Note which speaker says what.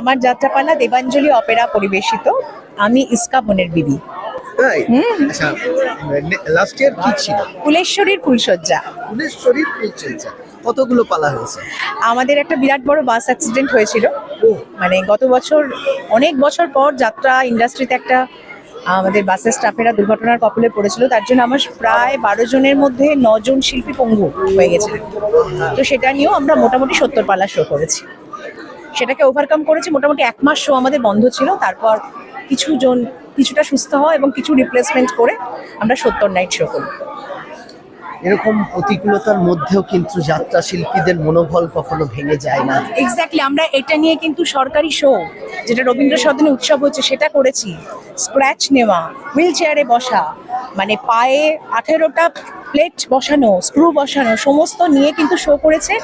Speaker 1: আমার যাত্রাপালা দেবাঞ্জলি অপেরা পরিবেশিত আমি ইস্কা বোনের বিবি।
Speaker 2: আচ্ছা লাস্ট ইয়ার কি ছিল?
Speaker 1: কুলেশ্বরীর ফুলসজ্জা
Speaker 2: ফুলেশ্বরীর ফুল চলছে কতগুলো পালা হয়েছে?
Speaker 1: আমাদের একটা বিরাট বড় বাস অ্যাক্সিডেন্ট হয়েছিল। মানে গত বছর অনেক বছর পর যাত্রা ইন্ডাস্ট্রিতে একটা আমাদের বাসের স্টাফেরা দুর্ঘটনার কপলে পড়েছিল। তার জন্য আমার প্রায় বারো জনের মধ্যে নজন শিল্পী পঙ্গু হয়ে গেছিলেন। তো সেটা নিয়েও আমরা মোটামুটি সত্তর পালা শো করেছি। সেটাকে ওভারকাম করেছি। মোটামুটি এক মাস শো আমাদের বন্ধ ছিল। তারপর কিছু জন কিছুটা সুস্থ হওয়া এবং কিছু রিপ্লেসমেন্ট করে আমরা সত্তর নাইট শো করি।
Speaker 2: এরকম প্রতিকূলতার মধ্যেও কিন্তু যাত্রা শিল্পীদের মনোবল কখনো ভেঙে যায় না।
Speaker 1: এক্স্যাক্টলি আমরা এটা নিয়ে কিন্তু সরকারি শো যেটা রবীন্দ্র সদনে উৎসব হচ্ছে সেটা করেছি। স্ক্র্যাচ নেওয়া হুইল চেয়ারে বসা মানে পায়ে আঠেরোটা প্লেট বসানো স্ক্রু বসানো সমস্ত নিয়ে কিন্তু শো করেছে।